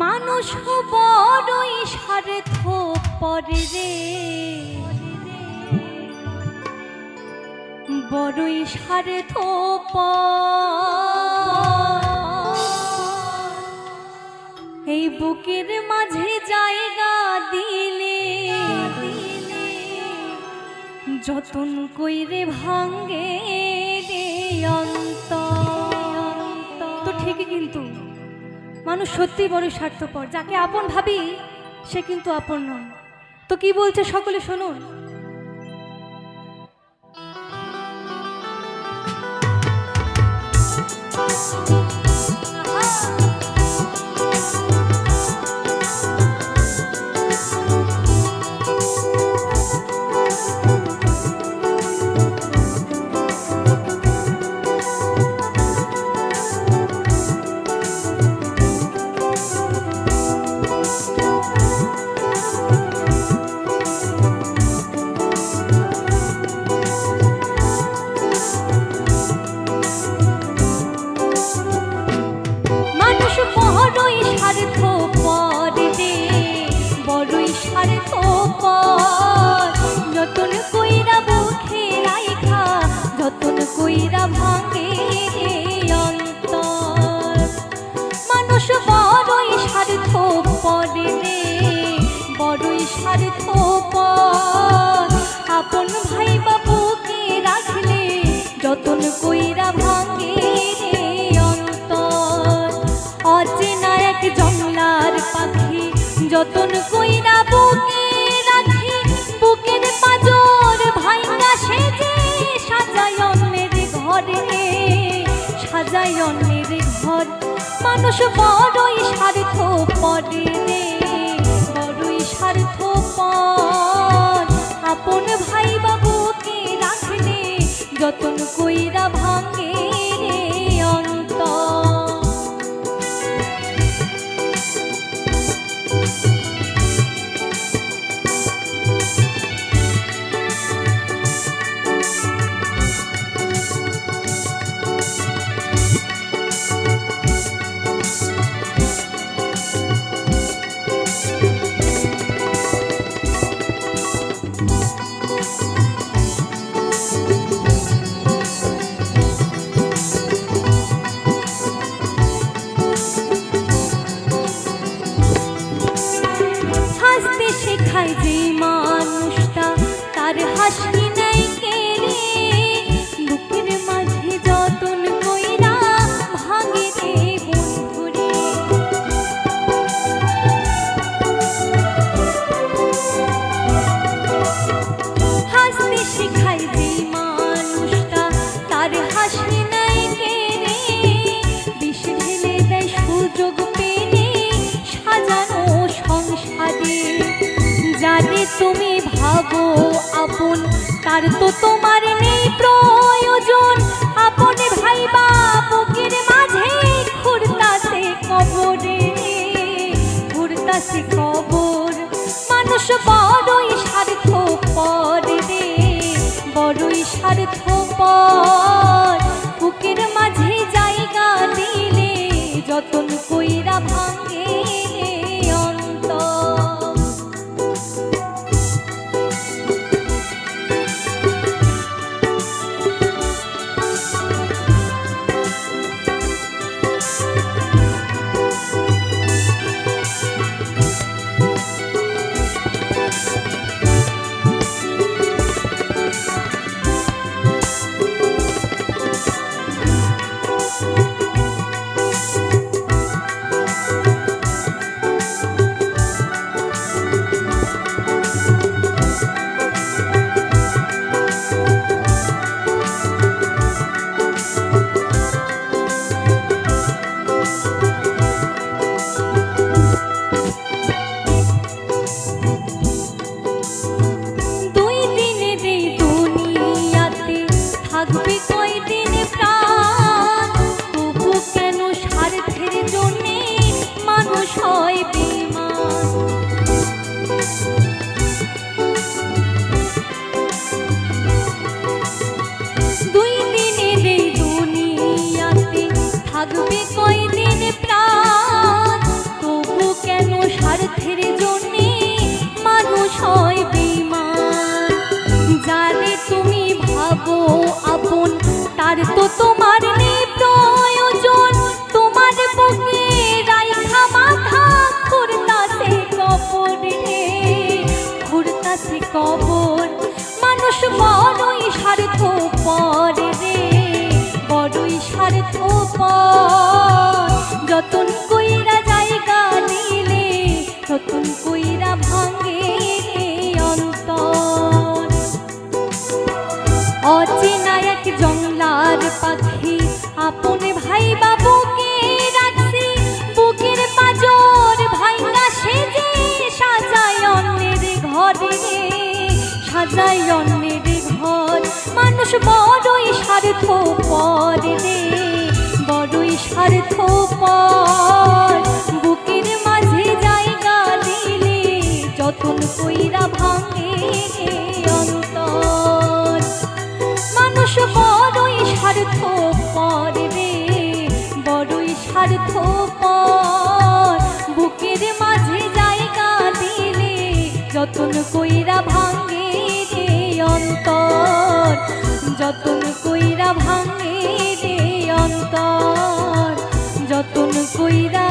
মানুষ বড়ই স্বার্থ পরে রে। বড়ই স্বার্থ এই বুকের মাঝে জায়গা দিলে, যতন কইরে ভাঙ্গে মানুষ সত্যি বড় স্বার্থপর। যাকে আপন ভাবি, সে কিন্তু আপন নয়। তো কি বলছে সকলে শুনুন। মানুষ বড়ই স্বার্থ পর রে, বড়ই স্বার্থ পর যতন কইরা বুকে রাইখা, যতন কইরা ভাঙে অন্তর। মানুষ বড়ই স্বার্থ পর রে, বড়ই স্বার্থ পর আপন ভাই বাবুকে রাখলে যতন কইরা ভাঙে যতন কইরা বুকে রাখি, বুকের পাজর ভাইঙ্গা সেজে সাজায় অন্যের ঘরে। সাজায় অন্যের ঘর। মানুষ বড়ই স্বার্থ তার সাজানো সংসারে। তুমি তো তোমার নেই প্রয়োজন। আপন ভাই বুকের মাঝে ঘুরতাছে কবরে। ঘুরতাছে কবর, মানুষ বড়ই স্বার্থ পর রে স্বার্থ পর বুকের মাঝে জায়গা দিলে যতন কইরা ভাঙে। এক জংলার পাখি। আপন ভাই বাবুকে রাখছি? বুকের পাজর ভাইঙ্গা সেজে সাজায় অন্যের ঘরে। সাজায় অন্যের ঘর। মানুষ বড়ই স্বার্থ পর বড়ই স্বার্থ পর স্বার্থ পর রে বড়ই স্বার্থ পর বুকের মাঝে জায়গা দিলে যতন কইরা ভাঙে রে অন্তর। যতন কইরা ভাঙে রে অন্তর। যতন কইরা